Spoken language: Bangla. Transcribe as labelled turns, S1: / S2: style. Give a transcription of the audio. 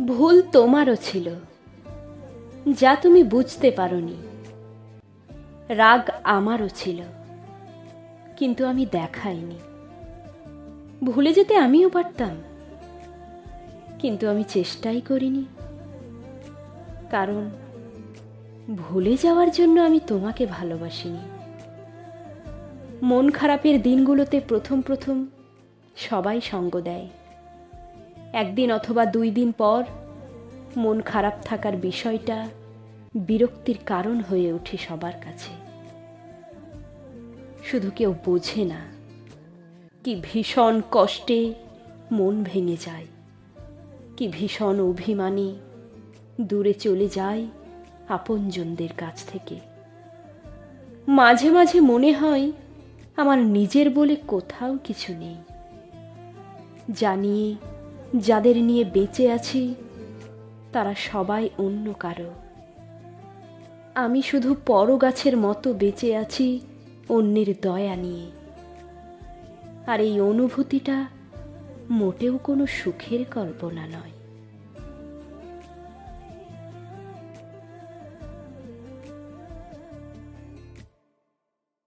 S1: ভুল তোমারও ছিল, যা তুমি বুঝতে পারোনি। রাগ আমারও ছিল, কিন্তু আমি দেখাইনি। ভুলে যেতে আমিও পারতাম, কিন্তু আমি চেষ্টাই করিনি। কারণ ভুলে যাওয়ার জন্য আমি তোমাকে ভালোবাসিনি। মন খারাপের দিনগুলোতে প্রথম প্রথম সবাই সঙ্গ দেয়। একদিন অথবা দুই দিন পর মন খারাপ থাকার বিষয়টা বিরক্তির কারণ হয়ে ওঠে সবার কাছে। শুধু কেউ বোঝে না কি ভীষণ কষ্টে মন ভেঙে যায়, কি ভীষণ অভিমানী দূরে চলে যায় আপনজনদের কাছ থেকে। মাঝে মাঝে মনে হয় আমার নিজের বলে কোথাও কিছু নেই, জানিয়ে যাদের নিয়ে বেঁচে আছি, তারা সবাই অন্য কারও। আমি শুধু পর গাছের মতো বেঁচে আছি অন্যের দয়া নিয়ে। আর এই অনুভূতিটা মোটেও কোনো সুখের কল্পনা নয়।